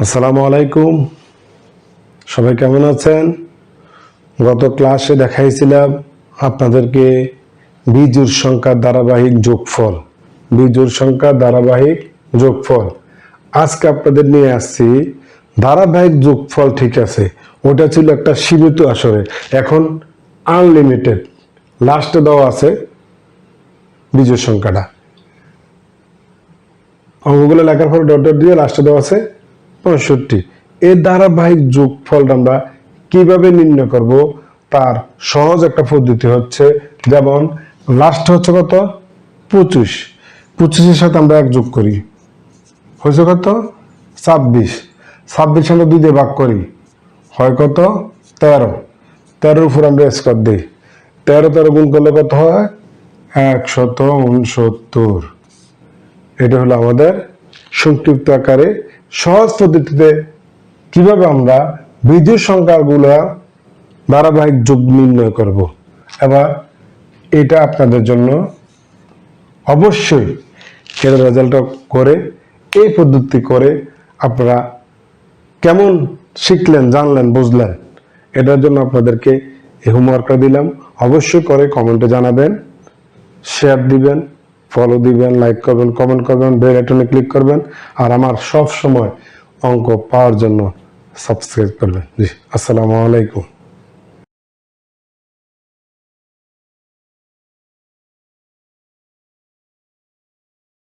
আসসালামু আলাইকুম। সবাই কেমন আছেন? গত ক্লাসে দেখাইছিলাম আপনাদেরকে বীজুর সংখ্যার ধারাবাহিক যোগফল। বীজুর সংখ্যার ধারাবাহিক যোগফল। আজকে আপনাদের নিয়ে আসছি, ধারাবাহিক যোগফল ঠিক আছে, ওটা ছিল একটা সীমিত আসরে, এখন আনলিমিটেড লাস্টে দেওয়া আছে বীজের সংখ্যাটা। অঙ্কগুলো লেখার পর ডট ডট দিয়ে লাস্টে দেওয়া আছে পঁয়ষট্টি। এর ধারাবাহিক যোগফলটা আমরা কীভাবে নির্ণয় করব? তার সহজ একটা পদ্ধতি হচ্ছে, যেমন লাস্ট হচ্ছে কত? পঁচিশ। পঁচিশের সাথে আমরা এক যোগ করি। হয়েছে কত? ছাব্বিশ। ছাব্বিশ আমরা দুই দিয়ে ভাগ করি। হয় কত? তেরো। তেরোর উপর আমরা স্কোয়ার দিই। তেরো তেরো গুণ করলে কত হয়? একশত উনসত্তর। এটা হলো আমাদের সংক্ষিপ্ত আকারে সহজ পদ্ধতিতে কীভাবে আমরা বিজুর সংখ্যাগুলো ধারাবাহিক যোগ নির্ণয় করব। এবার এটা আপনাদের জন্য অবশ্যই এর রেজাল্ট করে, এই পদ্ধতি করে আপনারা কেমন শিখলেন, জানলেন, বুঝলেন, এটার জন্য আপনাদেরকে এই হোমওয়ার্কটা দিলাম। অবশ্যই করে কমেন্টে জানাবেন শেয়ার দিবেন। ফলো দিবেন লাইক করবেন কমেন্ট করবেন বেল আইটনে ক্লিক করবেন, আর আমার সব সময় অঙ্ক পাওয়ার জন্য সাবস্ক্রাইব করবেন। জি, আসসালামু আলাইকুম।